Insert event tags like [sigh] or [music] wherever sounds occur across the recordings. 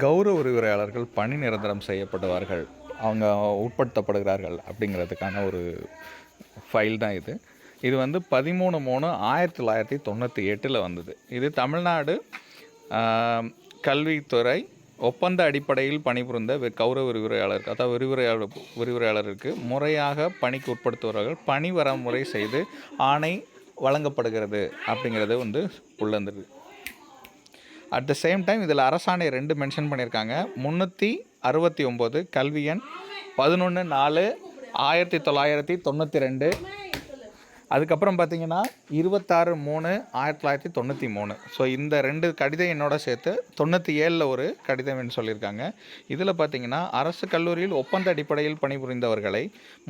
கௌரவ விரிவுரையாளர்கள் பணி நிரந்தரம் செய்யப்படுவார்கள். அவங்க உட்படுத்தப்படுகிறார்கள் அப்படிங்கிறதுக்கான ஒரு ஃபைல் தான் இது. இது வந்து பதிமூணு மூணு ஆயிரத்தி தொள்ளாயிரத்தி தொண்ணூற்றி எட்டில் வந்தது. இது தமிழ்நாடு கல்வித்துறை ஒப்பந்த அடிப்படையில் பணிபுரிந்த கௌரவ விரிவுரையாளர் அதாவது விரிவுரையாளர் விரிவுரையாளருக்கு முறையாக பணிக்கு உட்படுத்துபவர்கள் பணி வரமுறை செய்து ஆணை வழங்கப்படுகிறது அப்படிங்கிறது வந்து உள்ளந்தது. அட் த சேம் டைம் இதில் அரசாணை ரெண்டு மென்ஷன் பண்ணியிருக்காங்க. முந்நூற்றி அறுபத்தி ஒம்பது கல்வியன் பதினொன்று நாலு ஆயிரத்தி தொள்ளாயிரத்தி தொண்ணூற்றி ரெண்டு. அதுக்கப்புறம் பார்த்தீங்கன்னா இருபத்தாறு மூணு ஆயிரத்தி தொள்ளாயிரத்தி தொண்ணூற்றி மூணு. ஸோ இந்த ரெண்டு கடிதம் என்னோட சேர்த்து தொண்ணூற்றி ஏழில் ஒரு கடிதம்னு சொல்லியிருக்காங்க. இதில் பார்த்தீங்கன்னா அரசு கல்லூரியில் ஒப்பந்த அடிப்படையில் பணிபுரிந்தவர்களை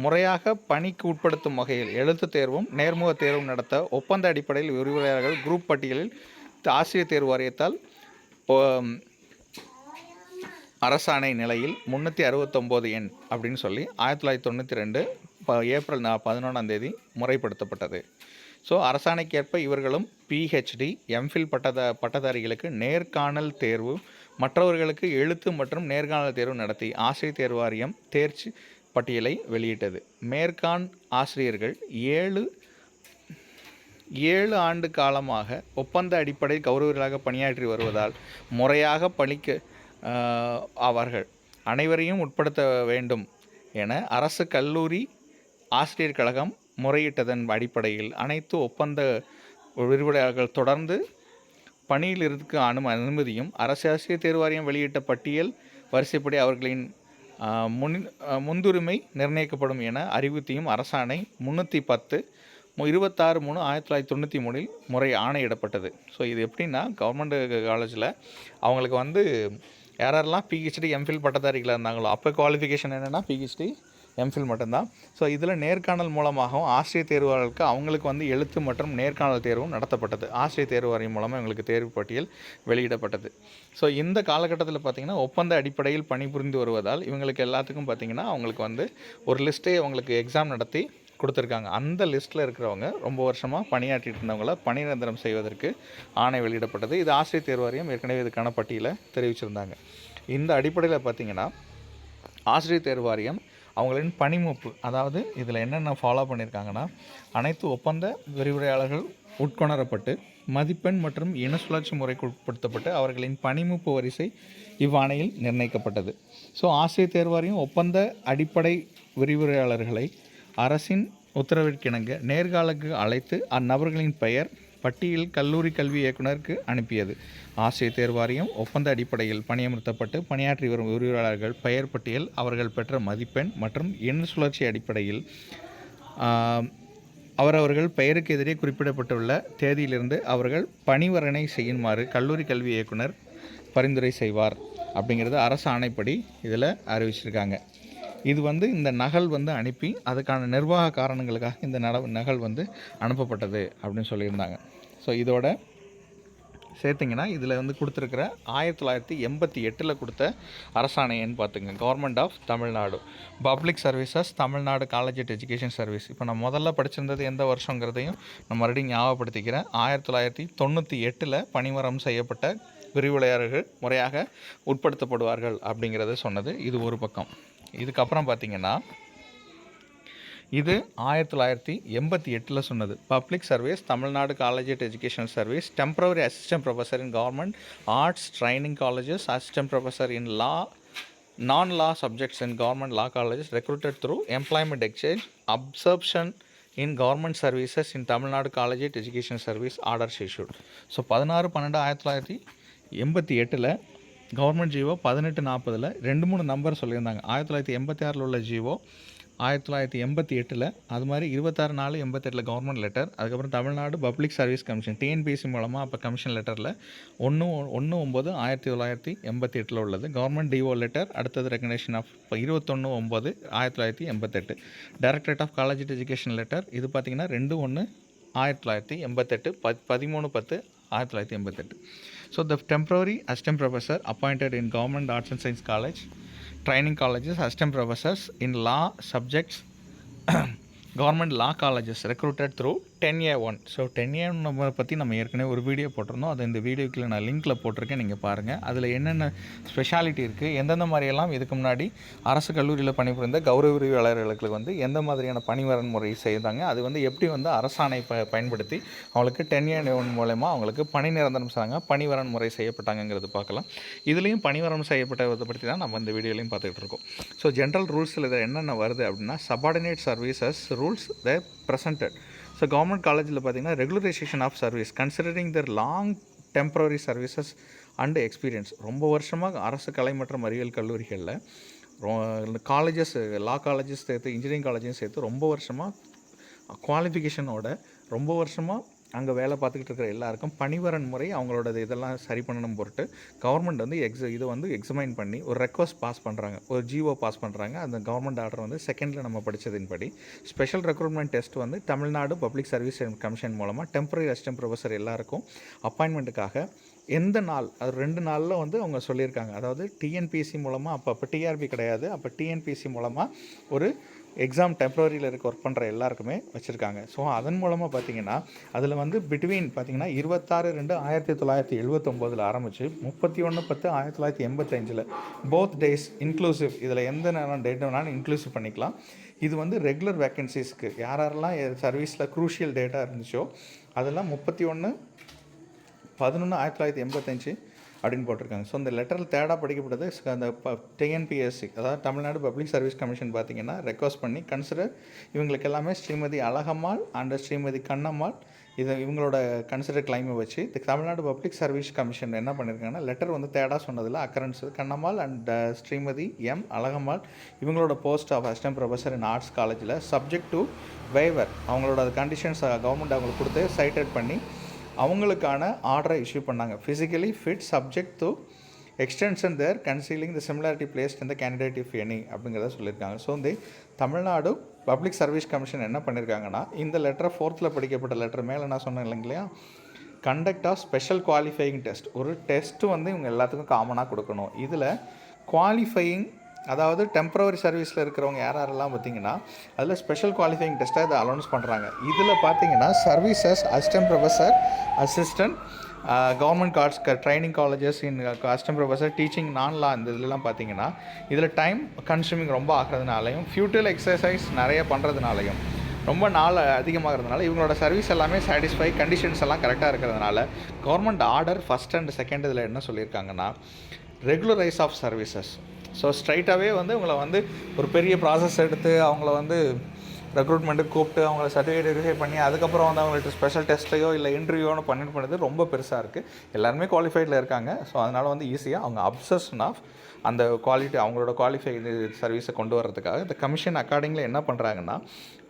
முறையாக பணிக்கு உட்படுத்தும் வகையில் எழுத்துத் தேர்வும் நேர்முக தேர்வும் நடத்த ஒப்பந்த அடிப்படையில் விரிவுரையாளர்கள் குரூப் பட்டியலில் ஆசிரியர் தேர்வு வாரியத்தால் அரசாணை நிலையில் முந்நூற்றி அறுபத்தொம்போது எண் அப்படின்னு சொல்லி ஆயிரத்தி தொள்ளாயிரத்தி தொண்ணூற்றி ரெண்டு ப ஏப்ரல் பதினொன்றாம் தேதி முறைப்படுத்தப்பட்டது. ஸோ அரசாணைக்கேற்ப இவர்களும் பிஹெச்டி எம்ஃபில் பட்டத பட்டதாரிகளுக்கு நேர்காணல் தேர்வு மற்றவர்களுக்கு எழுத்து மற்றும் நேர்காணல் தேர்வு நடத்தி ஆசிரியர் தேர்வு வாரியம் தேர்ச்சி பட்டியலை வெளியிட்டது. மேற்காண் ஆசிரியர்கள் ஏழு ஏழு ஆண்டு காலமாக ஒப்பந்த அடிப்படையில் கௌரவர்களாக பணியாற்றி வருவதால் முறையாக பணிக்க அவர்கள் அனைவரையும் உட்படுத்த வேண்டும் என அரசு கல்லூரி ஆசிரியர் கழகம் முறையிட்டதன் அடிப்படையில் அனைத்து ஒப்பந்த விரிவுரையாளர்கள் தொடர்ந்து பணியில் இருக்க அனு அனுமதியும் அரசு ஆசிரியர் தேர்வு வாரியம் வெளியிட்ட பட்டியல் வரிசைப்படி அவர்களின் முன் முந்துரிமை நிர்ணயிக்கப்படும் என அறிவித்தியும் அரசாணை முன்னூற்றி பத்து இருபத்தாறு மூணு ஆயிரத்தி தொள்ளாயிரத்தி தொண்ணூற்றி மூணில் முறை ஆணையிடப்பட்டது. ஸோ இது எப்படின்னா கவர்மெண்ட் காலேஜில் அவங்களுக்கு வந்து யாரெல்லாம் பிஹெச்டி எம்ஃபில் பட்டதாரிகளாக இருந்தாங்களோ அப்போ குவாலிஃபிகேஷன் என்னென்னா பிஹெச்டி எம்ஃபில் மட்டும்தான். ஸோ இதில் நேர்காணல் மூலமாகவும் ஆசிரியர் தேர்வாளர்களுக்கு அவங்களுக்கு வந்து எழுத்து மற்றும் நேர்காணல் தேர்வும் நடத்தப்பட்டது. ஆசிரியர் தேர்வாரியம் மூலமாக எங்களுக்கு தேர்வு பட்டியல் வெளியிடப்பட்டது. ஸோ இந்த காலகட்டத்தில் பார்த்திங்கன்னா ஒப்பந்த அடிப்படையில் பணிபுரிந்து வருவதால் இவங்களுக்கு எல்லாத்துக்கும் பார்த்திங்கன்னா அவங்களுக்கு வந்து ஒரு லிஸ்ட்டே அவங்களுக்கு எக்ஸாம் நடத்தி கொடுத்துருக்காங்க. அந்த லிஸ்ட்டில் இருக்கிறவங்க ரொம்ப வருஷமாக பணியாற்றிட்டு இருந்தவங்கள பணி நிரந்தரம் செய்வதற்கு ஆணை வெளியிடப்பட்டது. இது ஆசிரியர் தேர்வு வாரியம் ஏற்கனவே இதுக்கான பட்டியலை தெரிவிச்சிருந்தாங்க. இந்த அடிப்படையில் பார்த்திங்கன்னா ஆசிரியர் தேர்வு வாரியம் அவங்களின் பணிமூப்பு அதாவது இதில் என்னென்ன ஃபாலோ பண்ணியிருக்காங்கன்னா அனைத்து ஒப்பந்த விரிவுரையாளர்கள் உட்கொணரப்பட்டு மதிப்பெண் மற்றும் இன சுழற்சி முறைக்கு உட்படுத்தப்பட்டு அவர்களின் பணிமூப்பு வரிசை இவ்வாணையில் நிர்ணயிக்கப்பட்டது. ஸோ ஆசிரியர் தேர்வாரியம் ஒப்பந்த அடிப்படை விரிவுரையாளர்களை அரசின் உத்தரவிற்கிணங்க நேர்காலுக்கு அழைத்து அந்நபர்களின் பெயர் பட்டியல் கல்லூரி கல்வி இயக்குனருக்கு அனுப்பியது. ஆசிரியர் தேர்வாரியம் ஒப்பந்த அடிப்படையில் பணியமர்த்தப்பட்டு பணியாற்றி வரும் உரிமையாளர்கள் பெயர் பட்டியல் அவர்கள் பெற்ற மதிப்பெண் மற்றும் எண் சுழற்சி அடிப்படையில் அவரவர்கள் பெயருக்கு எதிரே குறிப்பிடப்பட்டுள்ள தேதியிலிருந்து அவர்கள் பணிவரணை செய்யுமாறு கல்லூரி கல்வி இயக்குனர் பரிந்துரை செய்வார். அப்படிங்கிறது அரசு ஆணைப்படி இதில் அறிவிச்சிருக்காங்க. இது வந்து இந்த நகல் வந்து அனுப்பி அதுக்கான நிர்வாக காரணங்களுக்காக இந்த நட நகல் வந்து அனுப்பப்பட்டது அப்படின்னு சொல்லியிருந்தாங்க. ஸோ இதோட சேர்த்திங்கன்னா இதில் வந்து கொடுத்துருக்கிற ஆயிரத்தி தொள்ளாயிரத்தி எண்பத்தி எட்டில் கொடுத்த அரசாணைன்னு பார்த்துங்க. Government of Tamil Nadu public services Tamil Nadu college at education service இப்போ நான் முதல்ல படிச்சிருந்தது எந்த வருஷங்கிறதையும் நான் மறுபடியும் ஞாபகப்படுத்திக்கிறேன். ஆயிரத்தி தொள்ளாயிரத்தி தொண்ணூற்றி எட்டில் பணிமரம் செய்யப்பட்ட விரிவுரையாளர்கள் முறையாக உட்படுத்தப்படுவார்கள் அப்படிங்கிறத சொன்னது இது ஒரு பக்கம். இதுக்கப்புறம் பார்த்தீங்கன்னா இது ஆயிரத்தி தொள்ளாயிரத்தி எண்பத்தி எட்டில் சொன்னது. Public service Tamil Nadu college at education service temporary assistant professor in government arts training colleges assistant professor in law non law subjects in government law colleges recruited through employment exchange absorption in government services in Tamil Nadu college at education service orders issued so பதினாறு பன்னெண்டு ஆயிரத்தி தொள்ளாயிரத்தி எண்பத்தி எட்டில் government GO பதினெட்டு நாற்பதில் ரெண்டு மூணு நம்பர் சொல்லியிருந்தாங்க. ஆயிரத்தி தொள்ளாயிரத்தி எண்பத்தி ஆறில் உள்ள ஜிஓ ஆயிரத்தி தொள்ளாயிரத்தி எண்பத்தி எட்டில் அது மாதிரி இருபத்தாறு நாலு எண்பத்தெட்டில் கவர்மெண்ட் லெட்டர் அதுக்கப்புறம் Tamil Nadu public service commission TNPSC மூலமாக அப்போ கமிஷன் லெட்டரில் ஒன்று ஒன்று ஒம்பது ஆயிரத்தி தொள்ளாயிரத்தி எண்பத்தி எட்டில் உள்ளது. கவர்மெண்ட் டிஓ லெட்டர் அடுத்தது ரெகனேஷன் ஆஃப் இப்போ இருபத்தொன்று ஒம்பது ஆயிரத்தி தொள்ளாயிரத்தி எண்பத்தெட்டு. Directorate of college education letter இது பார்த்திங்கன்னா ரெண்டு ஒன்று ஆயிரத்தி தொள்ளாயிரத்தி எண்பத்தெட்டு பத் பதிமூணு பத்து ஆயிரத்தி தொள்ளாயிரத்தி எண்பத்தெட்டு. So the temporary assistant professor appointed in Government Arts and Science College, training colleges, assistant professors in law subjects, [coughs] government law colleges recruited through ten A one so ten A நம்ம பற்றி நம்ம ஏற்கனவே ஒரு வீடியோ போட்டிருந்தோம். அது இந்த வீடியோக்குள்ள நான் லிங்க்கில் போட்டிருக்கேன். நீங்கள் பாருங்கள் அதில் என்னென்ன ஸ்பெஷாலிட்டி இருக்குது எந்தெந்த மாதிரியெல்லாம் இதுக்கு முன்னாடி அரசு கல்லூரியில் பணிபுரிந்த கௌரவ விரிவாளர்களுக்கு வந்து எந்த மாதிரியான பணிவரன் முறை செய்தாங்க? அது வந்து எப்படி வந்து அரசாணை ப பயன்படுத்தி அவங்களுக்கு டென் ஏ ஒன் மூலயமா அவங்களுக்கு பணி நிரந்தரம் செய்தாங்க? பணிவரன் முறை செய்யப்பட்டாங்கங்கிறது பார்க்கலாம். இதுலேயும் பணிவரம் செய்யப்பட்டதை பற்றி தான் நம்ம இந்த வீடியோலையும் பார்த்துக்கிட்டு இருக்கோம். ஸோ ஜென்ரல் ரூல்ஸில் இதில் என்னென்ன வருது அப்படின்னா subordinate services rules the presented so government காலேஜில் பார்த்தீங்கன்னா regularisation of service considering their long temporary services and experience ரொம்ப வருஷமாக அரசு கலை மற்றும் அறிவியல் கல்லூரிகளில் காலேஜஸ் லா காலேஜஸ் சேர்த்து இன்ஜினியரிங் காலேஜையும் சேர்த்து ரொம்ப வருஷமாக குவாலிஃபிகேஷனோட ரொம்ப வருஷமாக அங்கே வேலை பார்த்துக்கிட்டு இருக்கிற எல்லாருக்கும் பணிவரன் முறை அவங்களோட இதெல்லாம் சரி பண்ணணும் பொருட்டு கவர்மெண்ட் வந்து எக்ஸ இதை வந்து எக்ஸமைன் பண்ணி ஒரு ரெக்வஸ்ட் பாஸ் பண்ணுறாங்க ஒரு ஜிஓ பாஸ் பண்ணுறாங்க அந்த கவர்மெண்ட் ஆர்டர் வந்து செகண்டில் நம்ம படித்ததின்படி ஸ்பெஷல் ரெக்ரூட்மெண்ட் டெஸ்ட் வந்து தமிழ்நாடு பப்ளிக் சர்வீஸ் கமிஷன் மூலமாக டெம்பரரி அசிஸ்டன்ட் ப்ரொஃபஸர் எல்லாருக்கும் அப்பாயின்மெண்ட்டுக்காக எந்த நாள் அது ரெண்டு நாளில் வந்து அவங்க சொல்லியிருக்காங்க. அதாவது டிஎன்பிசி மூலமாக அப்போ அப்போ டிஆர்பி கிடையாது. அப்போ டிஎன்பிஎஸ்சி மூலமாக ஒரு எக்ஸாம் டெம்பரரியில் இருக்க ஒர்க் பண்ணுற எல்லாருக்குமே வச்சுருக்காங்க. ஸோ அதன் மூலமாக பார்த்தீங்கன்னா அதில் வந்து பிட்வீன் பார்த்தீங்கன்னா இருபத்தாறு ரெண்டு ஆயிரத்தி தொள்ளாயிரத்தி எழுபத்தொம்போதில் ஆரம்பித்து முப்பத்தி ஒன்று பத்து ஆயிரத்தி தொள்ளாயிரத்தி எண்பத்தஞ்சில். போத் டேஸ் இன்க்ளூசிவ் இதில் எந்த நேரம் டேட் வேணாலும் இன்க்ளூசிவ் பண்ணிக்கலாம். இது வந்து ரெகுலர் வேக்கன்சிஸ்க்கு யார் யாரெல்லாம் சர்வீஸில் க்ரூஷியல் டேட்டாக இருந்துச்சோ அதெல்லாம் முப்பத்தி ஒன்று பதினொன்று ஆயிரத்தி தொள்ளாயிரத்தி எண்பத்தஞ்சு அப்படின்னு போட்டிருக்காங்க. ஸோ அந்த லெட்டரில் தேடாக படிக்கப்பட்டது அந்த டிஎன்பிஎஸ்சி அதாவது தமிழ்நாடு பப்ளிக் சர்வீஸ் கமிஷன் பார்த்தீங்கன்னா ரெக்வஸ்ட் பண்ணி கன்சிடர் இவங்களுக்கு எல்லாமே ஸ்ரீமதி அழகம்மாள் அண்ட் ஸ்ரீமதி கண்ணம்மாள் இது இவங்களோட கன்சிடர் கிளைமை வச்சு இந்த தமிழ்நாடு பப்ளிக் சர்வீஸ் கமிஷன் என்ன பண்ணியிருக்காங்கன்னா லெட்டர் வந்து தேடா சொன்னதில் occurrence Kannammal and uh, Srimathi M Alagammal இவங்களோட post of assistant professor in arts காலேஜில் சப்ஜெக்ட் டு வேவர் அவங்களோட கண்டிஷன்ஸ் கவர்மெண்ட் அவங்களுக்கு கொடுத்து சைட்டட் பண்ணி அவங்களுக்கான ஆர்டரை இஷ்யூ பண்ணாங்க. Physically fit subject to extension there concealing the similarity placed இந்த கேண்டிடேட் இஃப் எனி அப்படிங்கிறத சொல்லியிருக்காங்க. ஸோ வந்து தமிழ்நாடு பப்ளிக் சர்வீஸ் கமிஷன் என்ன பண்ணியிருக்காங்கன்னா இந்த லெட்டரை ஃபோர்த்தில் படிக்கப்பட்ட லெட்டர் மேலே நான் சொன்னேன் இல்லைங்களா? Conduct of special qualifying test ஒரு டெஸ்ட்டு வந்து இவங்க எல்லாத்துக்கும் காமனாக கொடுக்கணும். இதில் குவாலிஃபையிங் அதாவது டெம்பரவரி சர்வீஸில் இருக்கிறவங்க யார் யாரெல்லாம் பார்த்தீங்கன்னா அதில் ஸ்பெஷல் குவாலிஃபைங் டெஸ்ட்டாக இதை அலௌன்ஸ் பண்ணுறாங்க இதில் பார்த்தீங்கன்னா services assistant professor assistant government cards training colleges in assistant professor teaching நான்லாம் இந்த இதெல்லாம் பார்த்தீங்கன்னா இதில் டைம் கன்சூமிங் ரொம்ப ஆகிறதுனாலையும் ஃபியூட்டல் எக்ஸசைஸ் நிறைய பண்ணுறதுனாலையும் ரொம்ப நாள் அதிகமாகிறதுனால இவங்களோட சர்வீஸ் எல்லாமே சாட்டிஸ்ஃபை கண்டிஷன்ஸ் எல்லாம் கரெக்டாக இருக்கிறதுனால government order first and second இதில் என்ன சொல்லியிருக்காங்கன்னா ரெகுலரைஸ் ஆஃப் சர்வீசஸ் ஸோ ஸ்ட்ரைட்டாகவே வந்து உங்களை வந்து ஒரு பெரிய ப்ராசஸ் எடுத்து அவங்கள வந்து ரெக்ரூட்மெண்ட்டுக்கு கூப்பிட்டு அவங்கள சர்டிஃபிகேட் வெரிஃபை பண்ணி அதுக்கப்புறம் வந்து அவங்களுக்கு ஸ்பெஷல் டெஸ்ட்டையோ இல்லை இன்டர்வியூனோ பண்ணிட்டு பண்ணது ரொம்ப பெருசாக இருக்குது எல்லாருமே குவாலிஃபைடில் இருக்காங்க. ஸோ அதனால் வந்து ஈஸியாக அவங்க அப்சஷன் ஆஃப் அந்த குவாலிட்டி அவங்களோட குவாலிஃபை சர்வீஸை கொண்டு வர்றதுக்காக இந்த கமிஷன் அக்கார்டிங்கில் என்ன பண்ணுறாங்கன்னா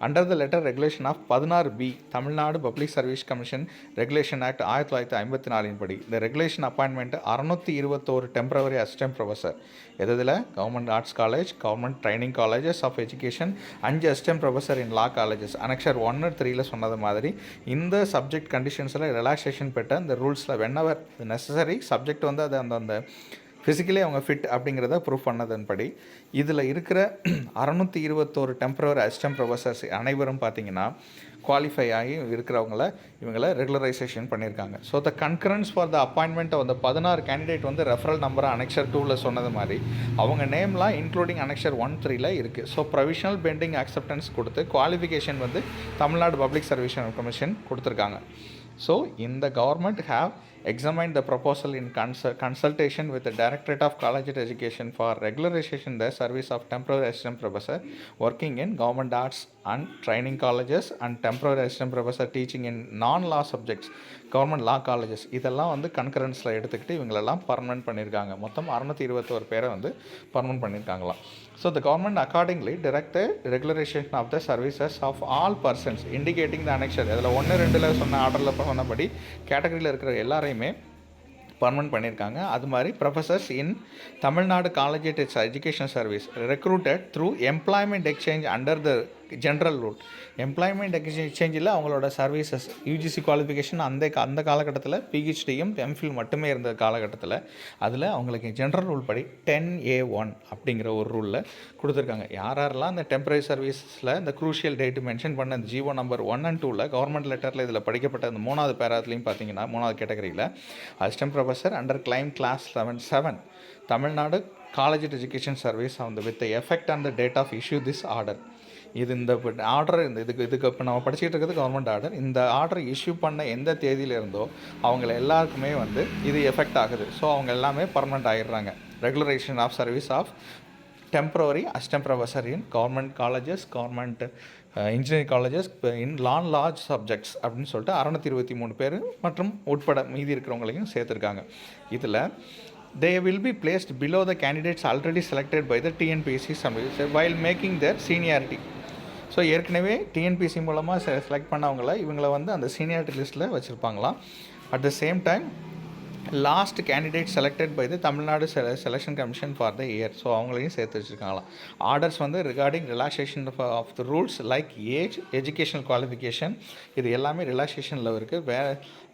under the letter regulation of பதினாறு B Tamil Nadu public service commission regulation act ஆயிரத்தி தொள்ளாயிரத்தி ஐம்பத்தி நாலின் படி. இந்த ரெகுலேஷன் அப்பாயின்மெண்ட் அறநூற்றி இருபத்தோரு டெம்பரவரி அசிஸ்டன்ட் ப்ரொஃபஸர் எதில் government arts college government training colleges of education அஞ்சு assistant professor in law colleges annexure at த்ரீல சொன்னது மாதிரி இந்த சப்ஜெக்ட் கண்டிஷன்ஸில் ரிலாக்ஸேஷன் பெற்ற இந்த ரூல்ஸில் வென்னவர் நெசசரி சப்ஜெக்ட் வந்து அது அந்த அந்த ஃபிசிக்கலி அவங்க ஃபிட் அப்படிங்கிறத ப்ரூவ் பண்ணதன்படி இதில் இருக்கிற [clears throat] அறநூற்றி இருபத்தோரு டெம்பரவரி அசிஸ்டன்ட் ப்ரொஃபஸர்ஸ் அனைவரும் பார்த்தீங்கன்னா குவாலிஃபை ஆகி இருக்கிறவங்கள இவங்கள ரெகுலரைசேஷன் பண்ணியிருக்காங்க. So the concurrence for the appointment அந்த பதினாறு கேண்டிடேட் வந்து ரெஃபரல் நம்பரை அனெக்ஷர் டூவில் சொன்னது மாதிரி அவங்க நேம்லாம் இன்க்ளூடிங் அனெக்ஷர் ஒன் த்ரீல இருக்குது ஸோ ப்ரொவிஷனல் பெண்டிங் அக்செப்டன்ஸ் கொடுத்து குவாலிஃபிகேஷன் வந்து தமிழ்நாடு பப்ளிக் சர்வீஸ் கமிஷன் கொடுத்துருக்காங்க. ஸோ இந்த government have examined the proposal in consul- consultation with the Directorate of Collegiate Education for regularization the service of temporary assistant professor working in government arts and training colleges and temporary assistant professor teaching in non-law subjects government law colleges இதெல்லாம் வந்து கன்கரன்ஸில் எடுத்துக்கிட்டு இவங்களெல்லாம் permanent பண்ணியிருக்காங்க. மொத்தம் அறநூற்றி இருபத்தோரு பேரை வந்து permanent பண்ணியிருக்காங்களாம். So the government accordingly direct regularisation of the services of all persons indicating the annexure இதில் ஒன்று ரெண்டில் சொன்ன ஆர்டரில் சொன்னபடி கேட்டகரியில் இருக்கிற எல்லாரையுமே பர்மனன்ட் பண்ணியிருக்காங்க. அது மாதிரி professors in Tamil Nadu college education service recruited through employment exchange under the general rule employment எக்ஸ்சேஞ்சில் அவங்களோட சர்வீசஸ் யூஜிசி குவாலிஃபிகேஷன் அந்த அந்த காலகட்டத்தில் பிஹெச்டியும் எம்ஃபில் மட்டுமே இருந்த காலகட்டத்தில் அதில் அவங்களுக்கு ஜென்ரல் ரூல் படி டென் ஏ ஒன் அப்படிங்கிற ஒரு ரூலில் கொடுத்துருக்காங்க. யார் யாரெல்லாம் அந்த டெம்பரரி சர்வீஸில் இந்த க்ரூஷியல் டேட்டு மென்ஷன் பண்ண அந்த ஜிஓ நம்பர் ஒன் அண்ட் டூவில் கவர்மெண்ட் லெட்டரில் இதில் படிக்கப்பட்ட அந்த மூணாவது பேராத்துலையும் பார்த்தீங்கன்னா மூணாவது கேட்டகரியில் assistant professor under claim class seven seven Tamil Nadu college education service அந்த with effect and the date of issue this order இது இந்த ஆர்டர் இந்த இதுக்கு இதுக்கு இப்போ நம்ம படிச்சுட்டு இருக்கிறது கவர்மெண்ட் ஆர்டர் இந்த ஆர்டர் இஷ்யூ பண்ண எந்த தேதியில இருந்தோ அவங்கள எல்லாருக்குமே வந்து இது எஃபெக்ட் ஆகுது. ஸோ அவங்க எல்லாமே permanent ஆகிடுறாங்க regularisation of service of temporary assistant in government colleges government engineering colleges in lawn large subjects அப்படின்னு சொல்லிட்டு அறநூற்றி இருபத்தி மூணு பேர் மற்றும் உட்பட மீதி இருக்கிறவங்களையும் சேர்த்துருக்காங்க. இதில் they will be placed below the candidates already selected by the TNPSC service while making their seniority so ஏற்கனவே டிஎன்பிசி மூலமாக செலக்ட் பண்ணவங்கள இவங்கள வந்து அந்த சீனியாரிட்டி லிஸ்ட்டில் வச்சுருப்பாங்களாம். At the same time last candidate selected by the Tamil Nadu செல selection commission for the year so அவங்களையும் சேர்த்து வச்சுருக்காங்களாம். ஆர்டர்ஸ் வந்து regarding relaxation of the rules like age educational qualification இது எல்லாமே ரிலாக்ஸேஷனில் இருக்குது வே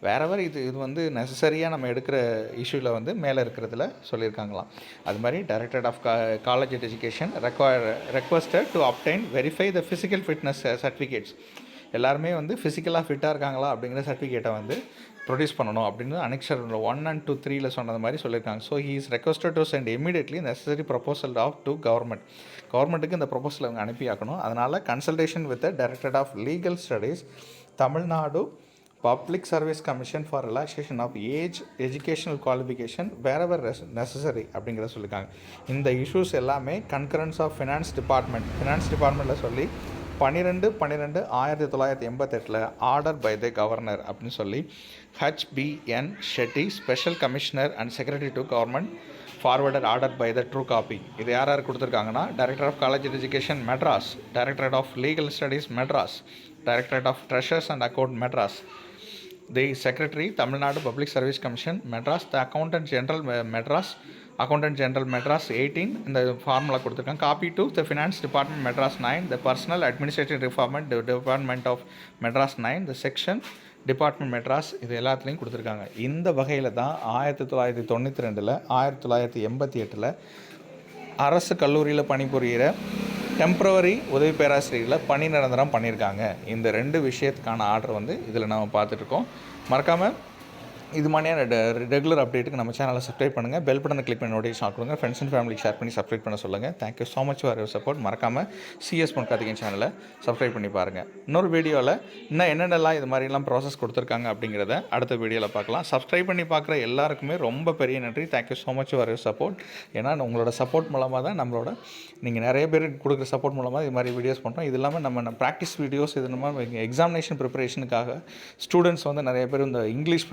வேறவர் இது இது வந்து நெசசரியாக நம்ம எடுக்கிற இஷ்யூவில் வந்து மேலே இருக்கிறதுல சொல்லியிருக்காங்களாம். அது மாதிரி director of college education require requested to obtain verify the physical fitness certificates எல்லாருமே வந்து ஃபிசிக்கலாக ஃபிட்டாக இருக்காங்களா அப்படிங்கிற சர்டிஃபிகேட்டை வந்து ப்ரொடியூஸ் பண்ணணும் அப்படின்னு அனெக்சர் ஒன் அண்ட் டூ த்ரீல சொன்னது மாதிரி சொல்லியிருக்காங்க. So he is requested to send immediately necessary proposal of to government கவர்மெண்ட்டுக்கு இந்த ப்ரொபோசல் அவங்க அனுப்பி ஆக்கணும். அதனால் consultation with director of legal studies Tamil Nadu public service commission for relaxation of age educational qualification wherever necessary அப்படிங்கிறத சொல்லியிருக்காங்க. இந்த issues எல்லாமே concurrence of finance department finance டிபார்ட்மெண்ட்டில் சொல்லி பன்னிரெண்டு பன்னிரெண்டு ஆயிரத்தி தொள்ளாயிரத்தி எண்பத்தெட்டில் ஆர்டர் பை த கவர்னர் அப்படின்னு சொல்லி HPN Shetty special commissioner and secretary to government forwarded order by the true copy இது யார் யார் கொடுத்துருக்காங்கன்னா director of college education Madras directorate of legal studies Madras directorate of treasures and account Madras the secretary Tamil Nadu public service commission Madras the accountant general Madras accountant general Madras eighteen இந்த formula கொடுத்துருக்காங்க. Copy to the finance department Madras nine the personnel administrative reform department of Madras nine the section department Madras இது எல்லாத்துலேயும் கொடுத்துருக்காங்க. இந்த வகையில் தான் ஆயிரத்தி தொள்ளாயிரத்தி தொண்ணூற்றி ரெண்டில் ஆயிரத்தி தொள்ளாயிரத்தி எண்பத்தி எட்டில் அரசு கல்லூரியில் பணிபுரிகிற டெம்ப்ரவரி உதவி பேராசிரியர்களை பணி நிரந்தரம் பண்ணியிருக்காங்க. இந்த ரெண்டு விஷயத்துக்கான ஆர்டர் வந்து இதில் நம்ம பார்த்துட்ருக்கோம் மறக்காமல் இது மாதிரியான ரெகுலர் அப்டேட்டுக்கு நம்ம சேனலை சப்ஸ்கிரைப் பண்ணுங்கள் பெல் பட்டனை கிளிக் பண்ணி நோட்டிஃபிகேஷன் கொடுங்க. ஃப்ரெண்ட்ஸ் அண்ட் ஃபேமிலி ஷேர் பண்ணி சப்ஸ்கிரைப் பண்ண சொல்லுங்கள் thank you so much for your support மறக்காமல் சிஎஸ் பொன் சேனலை சப்ஸ்கிரைப் பண்ணி பாருங்கள் இன்னொரு வீடியோவில் இன்னும் என்னென்னலாம் இது மாதிரிலாம் ப்ராசஸ் கொடுத்துருக்காங்க அப்படிங்கிறத அடுத்த வீடியோவில் பார்க்கலாம். சப்ஸ்கிரைப் பண்ணி பார்க்குற எல்லாருக்குமே ரொம்ப பெரிய நன்றி. Thank you so much for your support ஏன்னா உங்களோட சப்போர்ட் மூலமாக தான் நம்மளோட நீங்கள் நிறைய பேர் கொடுக்குற சப்போர்ட் மூலமாக இது மாதிரி வீடியோஸ் பண்ணுறோம் இது இல்லாமல் நம்ம ப்ராக்டிஸ் வீடியோஸ் இது நம்ம எக்ஸாமினேஷன் ப்ரிப்பரேஷனுக்காக ஸ்டூடெண்ட்ஸ் வந்து நிறைய பேர் இந்த இங்கிலீஷ்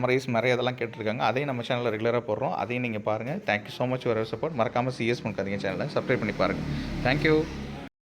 சம்மரைஸ் நிறைய இதெல்லாம் கேட்டிருக்காங்க. அதையும் நம்ம சேனலில் ரெகுலராக போடுறோம். அதையும் நீங்கள் பாருங்கள் thank you so much for support மறக்காமல் சிஎஸ் பண்ணுக்காதீங்க சேனலை சப்ஸ்கிரைப் பண்ணி பாருங்கள் தேங்க்யூ